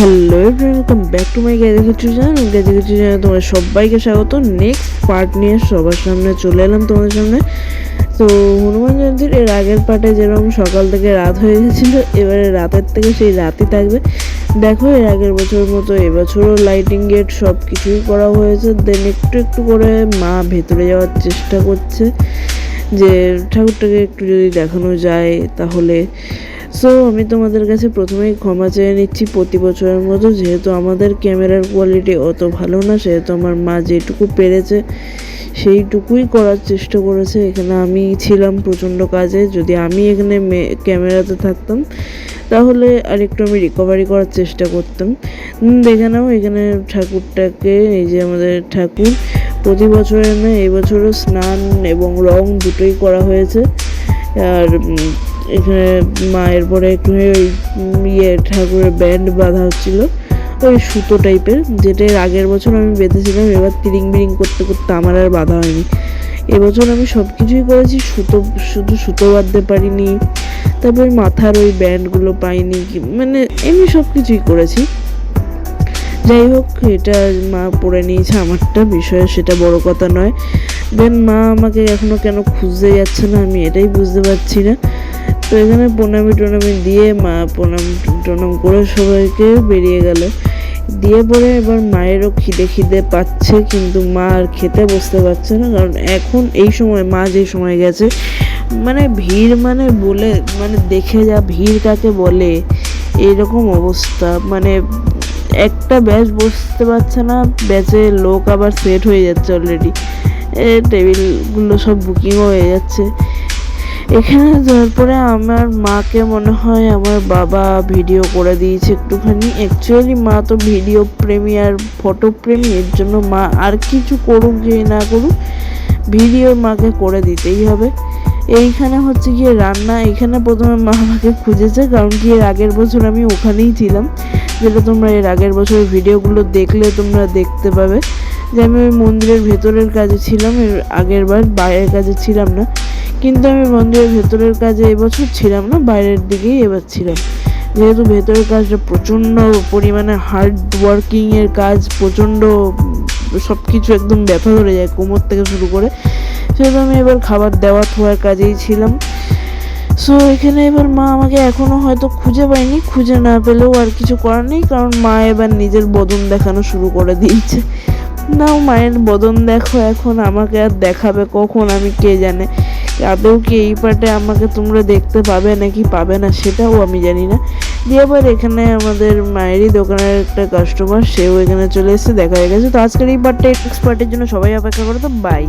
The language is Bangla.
Hello welcome back to my গ্যাজে কিছু চ্যানেল গ্যাজে কিছু চ্যানেল তোমার সবাইকে স্বাগত। নেক্সট পার্ট নিয়ে সবার সামনে চলে এলাম তোমাদের সামনে। তো হনুমান জয়ন্তীর এর আগের পার্টে যেরকম সকাল থেকে রাত হয়ে গেছিল, এবারে রাতের থেকে সেই রাতই থাকবে। দেখো এর আগের বছর মতো এবছরও লাইটিং গেট সব কিছুই করা হয়েছে। দেন একটু একটু করে মা ভেতরে যাওয়ার চেষ্টা করছে। যে ঠাকুরটাকে একটু যদি দেখানো যায়, তাহলে সো আমি তোমাদের কাছে প্রথমেই ক্ষমা চেয়ে নিচ্ছি প্রতি বছরের মতো, যেহেতু আমাদের ক্যামেরার কোয়ালিটি অত ভালো না, সেহেতু আমার মা যেটুকু পেরেছে, সেইটুকুই করার চেষ্টা করেছে। এখানে আমি ছিলাম প্রচণ্ড কাজে, যদি আমি এখানে ক্যামেরাতে থাকতাম, তাহলে আরেকটু আমি রিকভারি করার চেষ্টা করতাম। দেখে নাও, এখানে ঠাকুরটাকে, এই যে আমাদের ঠাকুর, প্রতি বছরের না এবছরও স্নান এবং রং দুটোই করা হয়েছে। আর মায়ের পরে একটু ওই ইয়ে ঠাকুরের ব্যান্ড বাঁধা হচ্ছিল। ওই সুতো টাইপের যেটা আগের বছর আমি বেঁধেছিলাম, এবার তিরিং বিরিং করতে করতে আমার আর বাঁধা হয়নি। এবছর আমি সব কিছুই করেছি, সুতো, শুধু সুতো বাঁধতে পারিনি, তারপরে মাথার ওই ব্যান্ডগুলো পাইনি মানে এমনি সব কিছুই করেছি। যাই হোক, এটা মা পড়ে নিয়েছে আমারটা বিষয়ে, সেটা বড় কথা নয়। দেন মা আমাকে এখনও কেন খুঁজতে যাচ্ছে না, আমি এটাই বুঝতে পারছি না। তো এখানে প্রণামি টনামি দিয়ে মা প্রণাম টনাম করে সবাইকে বেরিয়ে গেল। দিয়ে পরে এবার মায়েরও খিদে খিদে পাচ্ছে, কিন্তু মা আর খেতে বসতে পারছে না, কারণ এখন এই সময়, মা যে সময় গেছে মানে ভিড় মানে বলে মানে দেখে যা ভিড় কাকে বলে এইরকম অবস্থা। মানে একটা ব্যাচ বসতে পারছে না, ব্যাচে লোক আবার সেট হয়ে যাচ্ছে অলরেডি টেবিলগুলো সব বুকিংও হয়ে যাচ্ছে। এখানে যাওয়ার পরে আমার মাকে মনে হয় আমার বাবা ভিডিও করে দিয়েছে একটুখানি। অ্যাকচুয়ালি মা তো ভিডিও প্রেমী আর ফটো প্রেমী, এর জন্য মা আর কিছু করুক যে না করুক ভিডিও মাকে করে দিতেই হবে। এইখানে হচ্ছে গিয়ে রান্না, এখানে প্রথমে মা আমাকে খুঁজেছে, কারণ কি এর আগের বছর আমি ওখানেই ছিলাম। যেটা তোমরা এর আগের বছরের ভিডিওগুলো দেখলে তোমরা দেখতে পাবে। যে আমি ওই মন্দিরের ভেতরের কাজে ছিলাম, এর আগের বার বাইরের কাজে ছিলাম না। কিন্তু আমি মন্দিরের ভেতরের কাজে এবছর ছিলাম না, বাইরের দিকেই এবার ছিলাম। যেহেতু ভেতরের কাজটা প্রচণ্ড পরিমাণে হার্ড ওয়ার্কিংয়ের কাজ, প্রচণ্ড সব কিছু একদম ব্যথা ধরে যায় কোমর থেকে শুরু করে, সেহেতু আমি এবার খাবার দেওয়া থোয়ার কাজেই ছিলাম। সো এখানে এবার মা আমাকে এখনও হয়তো খুঁজে পায়নি, খুঁজে না পেলেও আর কিছু করার নেই, কারণ মা এবার নিজের বদন দেখানো শুরু করে দিয়েছে। নাও, মায়ের বদন দেখো, এখন আমাকে আর দেখাবে কখন, আমি কে জানে। আদৌ কি এই পার্টে আমাকে তোমরা দেখতে পাবে নাকি পাবে না সেটাও আমি জানি না। দিয়ে আবার এখানে আমাদের মায়েরই দোকানের একটা কাস্টমার সেও এখানে চলে এসেছে, দেখা হয়ে গেছে। তো আজকের এই পার্টটা এক্সপার্টের পার্টের জন্য সবাই অপেক্ষা করো, তো বাই